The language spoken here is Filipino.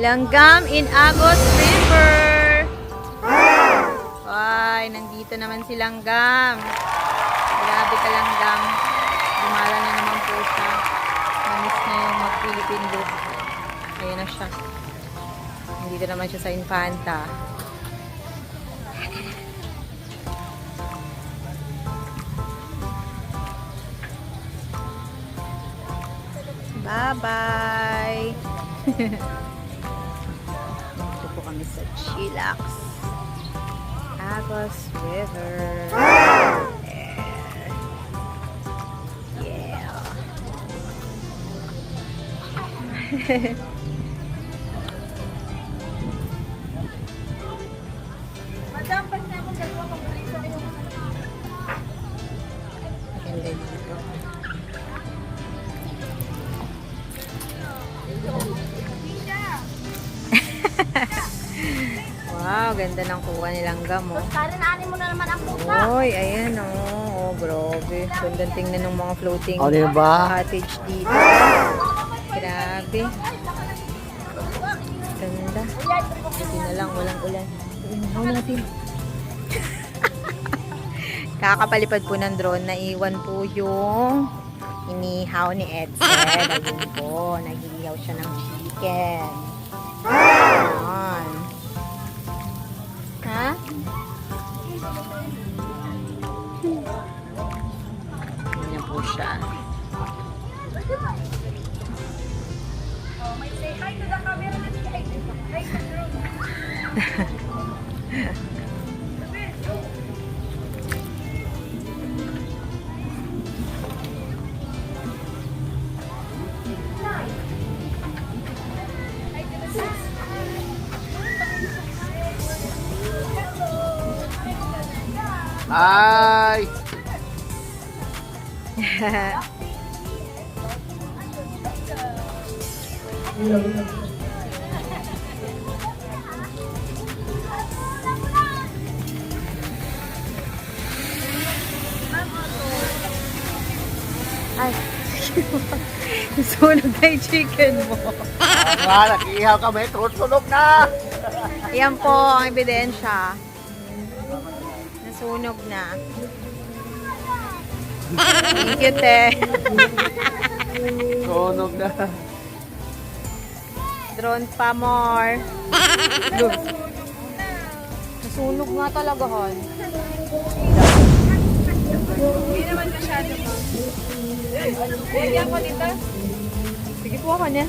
Langgam in Agos River. Ay, nandito naman si Langgam. Grabe ka Langgam. Gumala na naman po siya. Namiss na yung mag-Philippine look. Ayun na siya. Nandito naman siya sa Infanta. Bye-bye! Kami sa Chilax. Agos River. Yeah. Yeah. Madam, pag na akong dalawa pang prito yung Maganda dito. Wow, ganda ng kuha nilang gamo. Karen, aanin mo na naman ang pusa. Oy, ayan oh. Oh, grabe. Ganda tingnan ng mga floating O, diba? cottage dito. Grabe. Ganda. Buti na lang, walang ulan. Inahaw natin. Kakapalipad po ng drone, naiwan po yung inihaw ni Edsel. Ayun po, naghihaw siya ng chicken. Ayan. Siya. Oh, Ay! Sunog na yung chicken mo. Nga, nag-ihaw kami. Sunog na! Yan po ang ebidensya. Nasunog na. Thank you, te. Sunog na. Drone pa more. Look. Nasunog nga talaga, hon. Hindi naman masyado. Lagyan ko dito. Sige po ako niya.